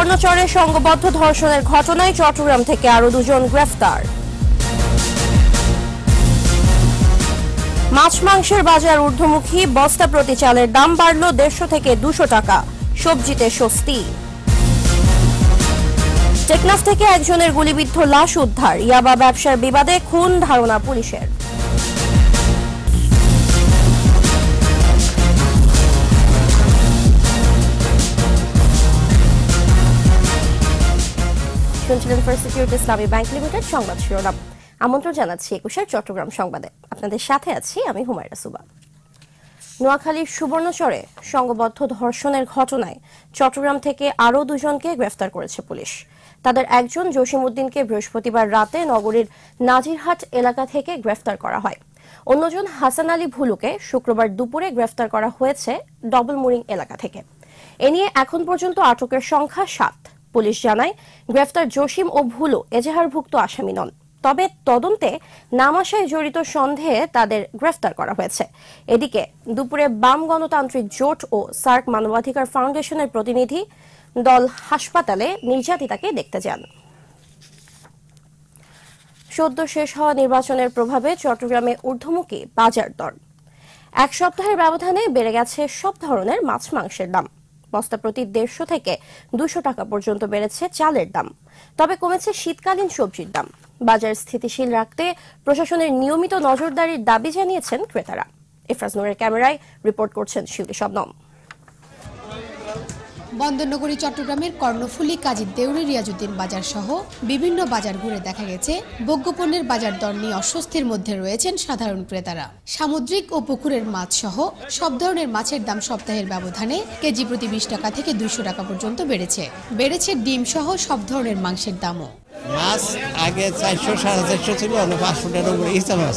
সুবর্ণচরে সংঘবদ্ধ ধর্ষণের ঘটনায় চট্টগ্রাম থেকে আরও দুজন গ্রেফতার। মাছ মাংসের বাজার ঊর্ধ্বমুখী, বস্তা প্রতি চালের দাম বাড়ল দেড়শো থেকে দুশো টাকা, সবজিতে স্বস্তি। টেকনাফ থেকে একজনের গুলিবিদ্ধ লাশ উদ্ধার, ইয়াবা ব্যবসার বিবাদে খুন, ধারণা পুলিশের। শুনছিলেন first security Islami bank limited, সংবাদ শিরোনাম। আমন্ত্রণ জানাচ্ছি একুশের চট্টগ্রাম সংবাদে। আপনাদের সাথে আছি আমি হুমায়রা সুবা। নোয়াখালীর সুবর্ণচরে সংঘবদ্ধ ধর্ষণের ঘটনায় চট্টগ্রাম থেকে আরও দুজনকে গ্রেফতার করেছে পুলিশ। তাদের একজন জসিম উদ্দিনকে বৃহস্পতিবার রাতে নগরীর নাজিরহাট এলাকা থেকে গ্রেফতার করা হয়। অন্যজন হাসান আলী ভুলুকে শুক্রবার দুপুরে গ্রেফতার করা হয়েছে ডবল মুরিং এলাকা থেকে। এ নিয়ে এখন পর্যন্ত আটকের সংখ্যা সাত। পুলিশ জানায়, গ্রেফতার জসিম ও ভুলু এজাহারভুক্ত আসামি নন। তবে তদন্তে নাম আসায় জড়িত সন্দেহে তাদের গ্রেফতার করা হয়েছে। এদিকে দুপুরে বাম গণতান্ত্রিক জোট ও সার্ক মানবাধিকার ফাউন্ডেশনের প্রতিনিধি দল হাসপাতালে নির্যাতিতাকে দেখতে যান। সদ্য শেষ হওয়া নির্বাচনের প্রভাবে চট্টগ্রামে ঊর্ধ্বমুখী বাজার দর। এক সপ্তাহের ব্যবধানে বেড়ে গেছে সব ধরনের মাছ মাংসের দাম। বস্তা প্রতি দেড়শো থেকে দুশো টাকা পর্যন্ত বেড়েছে চালের দাম। তবে কমেছে শীতকালীন সবজির দাম। বাজার স্থিতিশীল রাখতে প্রশাসনের নিয়মিত নজরদারির দাবি জানিয়েছেন ক্রেতারা। ইফরাজ নুরের ক্যামেরায় রিপোর্ট করছেন শিউলি শবনম। বন্দরনগরী চট্টগ্রামের কর্ণফুলী কাজী দেউরি রিয়াজুদ্দিন বাজার সহ বিভিন্ন বাজার ঘুরে দেখা গেছে। ভোগ্যপণ্যের বাজার দর নিয়ে অস্বস্তির মধ্যে রয়েছেন সাধারণ ক্রেতারা। সামুদ্রিক ও পুকুরের মাছ সহ সব ধরনের মাছের দাম সপ্তাহের ব্যবধানে কেজি প্রতি বিশ টাকা থেকে দুইশো টাকা পর্যন্ত বেড়েছে। বেড়েছে ডিম সহ সব ধরনের মাংসের দামও। মাছ আগে চারশো সাড়ে চারশো ছিল পাঁচশো টাকার উপরে ইচ্ছা মাছ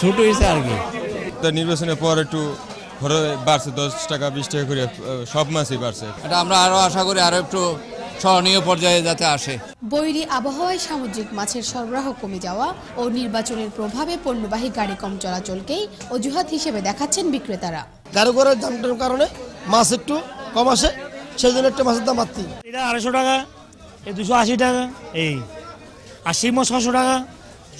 ছোট হয়েছে আর কি। তো নির্বাচনের পর একটু খরচ বাড়ছে দশ টাকা বিশ টাকা করে সব মাছই বাড়ছে। এটা আমরা আরও আশা করি আরও একটু স্মরণীয় পর্যায়ে যাতে আসে। বৈরি আবহাওয়ায় সামুদ্রিক মাছের সরবরাহ কমে যাওয়া ও নির্বাচনের প্রভাবে পণ্যবাহী গাড়ি কম চলাচলকেই অজুহাত হিসেবে দেখাচ্ছেন বিক্রেতারা। গাড়ি ঘোড়ার দামটার কারণে মাছ একটু কম আসে সেই জন্য একটু মাছের দাম বাড়তি। এটা আড়াইশো টাকা এই দুশো আশি টাকা এই। আর শিং মাছ ছশো টাকা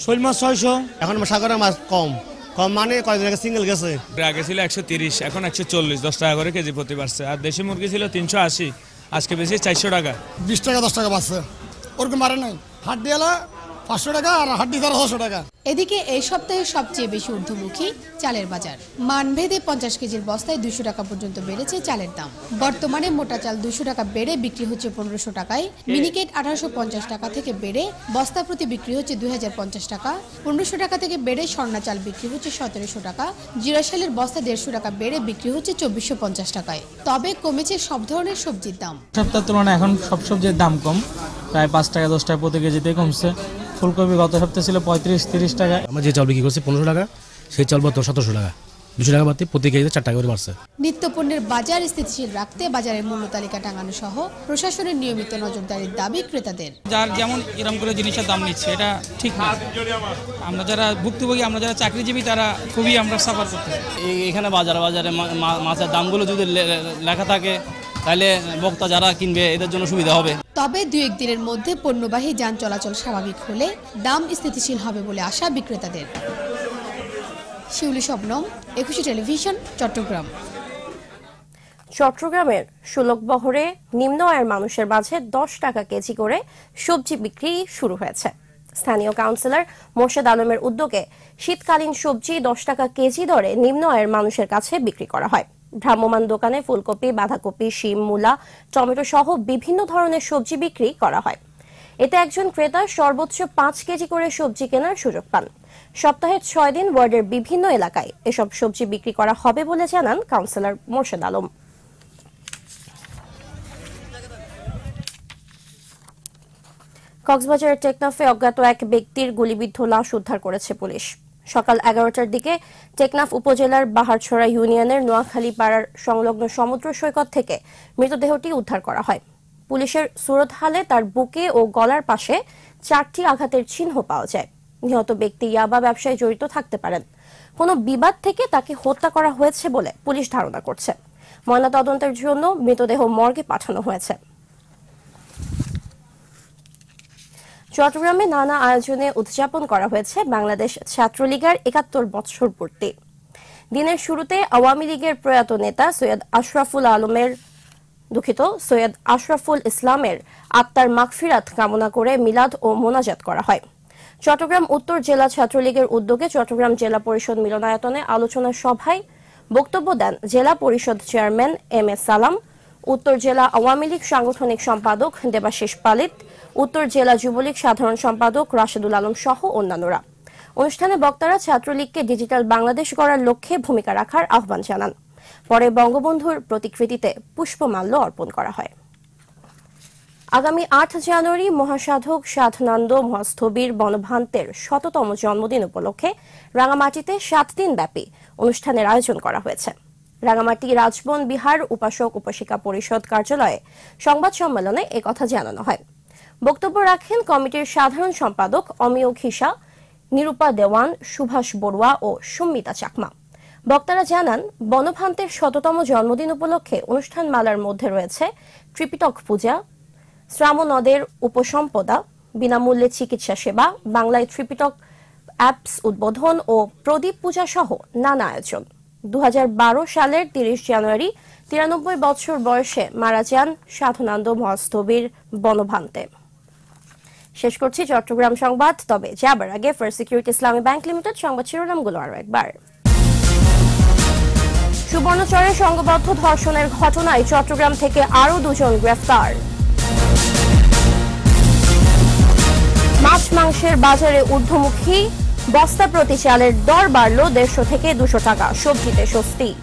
শৈল মাছ ছয়শো। এখন সাগরের মাছ কম। কম মানে কয়দিন আগে সিঙ্গেল গেছে? আগে ছিল একশো তিরিশ এখন একশো চল্লিশ দশ টাকা করে কেজি প্রতি বাড়ছে। আর দেশি মুরগি ছিল তিনশো আশি আজকে বেশি চারশো টাকা। বিশ টাকা দশ টাকা বাড়ছে। ওরকম মারে নাই। হাট এলা পাঁচশো টাকা আর হাড্ডি তারা ছশো টাকা। এদিকে এই সপ্তাহে সবচেয়ে বেশি ঊর্ধ্বমুখী চালের বাজার। মানভেদে পঞ্চাশ কেজির বস্তায় দুশো টাকা পর্যন্ত বেড়েছে চালের দাম। বর্তমানে মোটা চাল দুশো টাকা বেড়ে বিক্রি হচ্ছে পনেরোশো টাকায়। মিনিকেট আঠারোশো পঞ্চাশ টাকা থেকে বেড়ে বস্তা প্রতি বিক্রি হচ্ছে দুই হাজার পঞ্চাশ টাকা। পনেরোশো টাকা থেকে বেড়ে স্বর্ণা চাল বিক্রি হচ্ছে সতেরোশো টাকা। জিরাশালের বস্তা দেড়শো টাকা বেড়ে বিক্রি হচ্ছে চব্বিশশো পঞ্চাশ টাকায়। তবে কমেছে সব ধরনের সবজির দাম। সপ্তাহের তুলনায় এখন সব সবজির দাম কম। প্রায় পাঁচ টাকা দশ টাকা প্রতি কেজিতে কমছে। ফুলকপি গত সপ্তাহে ছিল পঁয়ত্রিশ তিরিশ টাকা। আমরা যে চাল বিক্রি করছি পনেরোশো টাকা সেই চাল বর্তমান সতেরোশো টাকা। দুশো টাকা বাড়তি প্রতি কেজিতে চার টাকা করে বাড়ছে। নিত্যপণ্যের বাজার স্থিতিশীল রাখতে বাজারের মূল্য তালিকা টাঙানো সহ প্রশাসনের নিয়মিত নজরদারির দাবি ক্রেতাদের। যার যেমন এরকম করে জিনিসের দাম নিচ্ছে এটা ঠিক না। আমরা যারা ভুক্তভোগী আমরা যারা চাকরিজীবী তারা খুবই আমরা সাফার করতে এখানে বাজারে বাজারে মাছের দামগুলো যদি লেখা থাকে তাহলে বক্তা যারা কিনবে এদের জন্য সুবিধা হবে। তবে দু একদিনের মধ্যে পণ্যবাহী যান চলাচল স্বাভাবিক হলে দাম স্থিতিশীল হবে বলে আশা বিক্রেতাদের। শিউলি শবনম একুশে টেলিভিশন চট্টগ্রাম। চট্টগ্রামের সুলকবহরে নিম্ন আয়ের মানুষের মাঝে দশ টাকা কেজি করে সবজি বিক্রি শুরু হয়েছে। স্থানীয় কাউন্সিলর মোর্শেদ আলমের উদ্যোগে শীতকালীন সবজি দশ টাকা কেজি দরে নিম্ন আয়ের মানুষের কাছে বিক্রি করা হয়। ভ্রাম্যমাণ দোকানে ফুলকপি, বাঁধাকপি, শিম, মূলা, টমেটো সহ বিভিন্ন ধরনের সবজি বিক্রি করা হয়। এতে একজন ক্রেতা সর্বোচ্চ পাঁচ কেজি করে সবজি কেনার সুযোগ পান। সপ্তাহে ছয় দিন ওয়ার্ডের বিভিন্ন এলাকায় এসব সবজি বিক্রি করা হবে বলে জানান কাউন্সিলর মোর্শেদ আলম। কক্সবাজারের টেকনাফে অজ্ঞাত এক ব্যক্তির গুলিবিদ্ধ লাশ উদ্ধার করেছে পুলিশ। সকাল এগারোটার দিকে টেকনাফ উপজেলার বাহারছড়া ইউনিয়নের নোয়াখালী পাড়ার সংলগ্ন সমুদ্র সৈকত থেকে মৃতদেহটি উদ্ধার করা হয়। পুলিশের সুরতহালে তার বুকে ও গলার পাশে চারটি আঘাতের চিহ্ন পাওয়া যায়। নিহত ব্যক্তি ইয়াবা ব্যবসায় জড়িত থাকতে পারেন। কোনো বিবাদ থেকে তাকে হত্যা করা হয়েছে বলে পুলিশ ধারণা করছে। ময়নাতদন্তের জন্য মৃতদেহ মর্গে পাঠানো হয়েছে। চট্টগ্রামে নানা আয়োজনে উদযাপন করা হয়েছে বাংলাদেশ ছাত্রলীগের একাত্তর বৎসর পূর্তি। দিনের শুরুতে আওয়ামী লীগের প্রয়াত নেতা সৈয়দ আশরাফুল আলমের, দুঃখিত, সৈয়দ আশরাফুল ইসলামের আত্মার মাগফিরাত কামনা করে মিলাদ ও মোনাজাত করা হয়। চট্টগ্রাম উত্তর জেলা ছাত্রলীগের উদ্যোগে চট্টগ্রাম জেলা পরিষদ মিলনায়তনে আলোচনা সভায় বক্তব্য দেন জেলা পরিষদ চেয়ারম্যান এম এ সালাম। উত্তর জেলা আওয়ামী লীগ সাংগঠনিক সম্পাদক দেবাশিস পালিত, উত্তর জেলা যুবলীগ সাধারণ সম্পাদক রাশেদুল আলম সহ অন্যান্যরা। অনুষ্ঠানে বক্তারা ছাত্রলীগকে ডিজিটাল বাংলাদেশ গড়ার লক্ষ্যে ভূমিকা রাখার আহ্বান জানান। পরে বঙ্গবন্ধুর প্রতিকৃতিতে পুষ্পমাল্য অর্পণ করা হয়। আগামী আট জানুয়ারি মহাসাধক সাধনান্দ মহাস্থবির বনভান্তের শততম জন্মদিন উপলক্ষে রাঙামাটিতে সাত দিন ব্যাপী অনুষ্ঠানের আয়োজন করা হয়েছে। রাঙামাটি রাজবন বিহার উপাসক উপাসিকা পরিষদ কার্যালয়ে সংবাদ সম্মেলনে একথা জানানো হয়। বক্তব্য রাখেন কমিটির সাধারণ সম্পাদক অমিয় খিসা নিরূপা দেওয়ান, সুভাষ বড়ুয়া ও সুমিতা চাকমা। বক্তারা জানান, বনভান্তের শততম জন্মদিন উপলক্ষে অনুষ্ঠান মালার মধ্যে রয়েছে ত্রিপিটক পূজা, শ্রামনদের উপসম্পদা, বিনামূল্যে চিকিৎসা সেবা, বাংলায় ত্রিপিটক অ্যাপস উদ্বোধন ও প্রদীপ পূজা সহ নানা আয়োজন। দু হাজার বারো সালের তিরিশ জানুয়ারি, তিরানব্বই বছর বয়সে মারা যান সাধনান্দ মহাস্তবীর বনভান্তে। শেষ করছি চট্টগ্রাম সংবাদ, তবে যাবার আগে first security Islami bank limited সংবাদ শিরোনামগুলো আরও একবার। সুবর্ণচরে সংঘবদ্ধ ধর্ষণের ঘটনায় চট্টগ্রাম থেকে আরও দুজন গ্রেফতার। মাছ মাংসের বাজারে ঊর্ধ্বমুখী বস্তা প্রতি চালের দর বাড়ল দেড়শো থেকে দুশো টাকা সবজিতে স্বস্তি।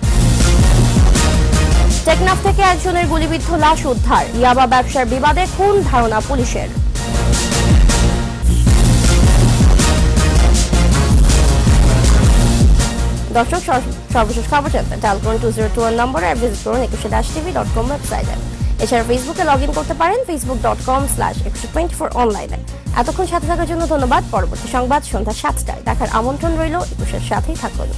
টেকনাফ থেকে একজনের গুলিবিদ্ধ লাশ উদ্ধার। ইয়াবা ব্যবসার বিবাদে খুন ধারণা পুলিশের। দর্শক সর- সর্বশেষ খবর জানতে ডায়াল করুন টু জিরো টু ওয়ান নম্বরে আর ভিজিট করুন একুশে দাস টিভি ডট কম ওয়েবসাইটে এছাড়া ফেসবুকে লগ ইন করতে পারেন ফেসবুক ডট কম স্ল্যাশ একশো টোয়েন্টি ফোর অনলাইনে এতক্ষণ সাথে থাকার জন্য ধন্যবাদ। পরবর্তী সংবাদ সন্ধ্যা সাতটায়। দেখার আমন্ত্রণ রইল, একুশের সাথেই থাকুন।